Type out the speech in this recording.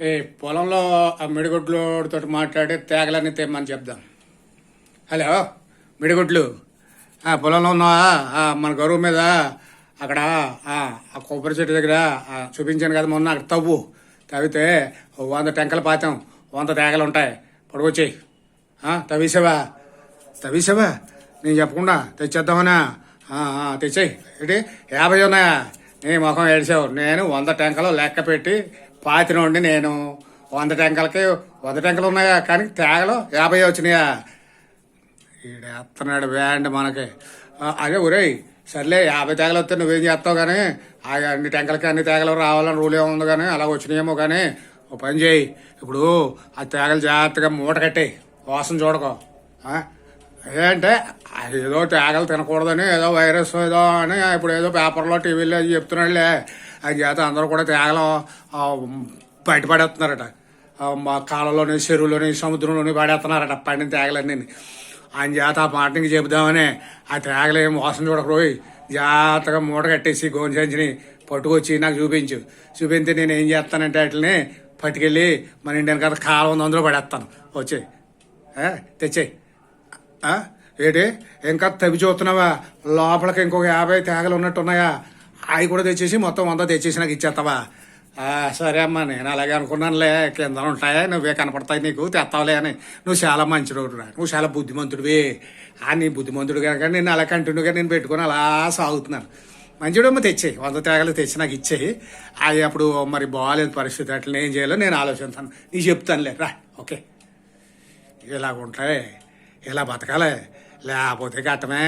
ఈ పొలంలో ఆ మిడిగుడ్లతో మాట్లాడి తేగలన్నీ తెమ్మని చెప్దాం. హలో మిడిగుడ్లు. ఆ, పొలంలో ఉన్నావా? మన గరువు మీద అక్కడ ఆ కొబ్బరి చెట్టు దగ్గర చూపించాను కదా మొన్న అక్కడ తవ్వు. తవ్వితే వంద టెంకలు పాతాం వంద తేగలు ఉంటాయి. పడుకొచ్చి తవ్వేసావా? తవ్వేసావా? నేను చెప్పకుండా తెచ్చేద్దామనా? తెచ్చేయి. ఏంటి? యాభై ఉన్నాయా? నీ ముఖం ఏడిసావు నేను వంద టెంకలు లెక్క పెట్టి పాతినోండి నేను వంద టెంకలకి వంద టెంకలు ఉన్నాయా? కానీ తేగలు యాభై వచ్చినాయా? ఈడేస్తున్నాడు బ్యాండ్ మనకి. అదే ఒరేయ్ సర్లే యాభై తేగలు వస్తే నువ్వేం చేస్తావు కానీ ఆ అన్ని టెంకలకి అన్ని తేగలు రావాలని రూల్ ఏముంది కానీ అలా వచ్చినాయేమో కానీ ఓ పని చేయి. ఇప్పుడు ఆ తేగలు జాగ్రత్తగా మూట కట్టేయి. వాసన చూడకో. అదేంటే ఏంటంటే ఏదో తేగలు తినకూడదని ఏదో వైరస్ ఏదో అని ఇప్పుడు ఏదో పేపర్లో టీవీలో అది చెప్తున్నాడులే. అది చేత అందరూ కూడా తేగలు బయటపడేస్తున్నారట. మా కాలంలోని చెరువులోని సముద్రంలోని పడేస్తున్నారట పండిన తేగలన్నీ. ఆయన చేత ఆ మాటకి చెబుదామని ఆ తేగలేం మోసం చూడకపోయి జాగ్రత్తగా మూట కట్టేసి గోంచెంచిని పట్టుకొచ్చి నాకు చూపించు. చూపించి నేను ఏం చేస్తానంటే వాటిని పట్టుకెళ్ళి మన ఇండియన్ కదా కాలం ఉంది అందులో పడేస్తాను. వచ్చే తెచ్చేయి. ఏడే ఇంకా తవ్వి చూస్తున్నావా? లోపలికి ఇంకొక యాభై తేగలు ఉన్నట్టు ఉన్నాయా అవి కూడా తెచ్చేసి మొత్తం వంద తెచ్చేసి నాకు ఇచ్చేస్తావా? సరే అమ్మా నేను అలాగే అనుకున్నానులే. కింద ఉంటాయా? నువ్వే కనపడతాయి నీకు. తెస్తావులే అని. నువ్వు చాలా మంచిడు నువ్వు చాలా బుద్ధిమంతుడివి. ఆ నీ బుద్ధిమంతుడు కనుక నేను అలా కంటిన్యూగా నేను పెట్టుకుని అలా సాగుతున్నాను. మంచిడమ్మ తెచ్చేయి. వంద తేగలు తెచ్చి నాకు ఇచ్చేయి. అది అప్పుడు మరి బాగాలేదు పరిస్థితి అట్లా ఏం చేయాలో నేను ఆలోచిస్తాను. నీకు చెప్తానులే. రా ఓకే. ఇలాగ ఉంటాయి ఇలా బతకాలి లేకపోతే కట్టమే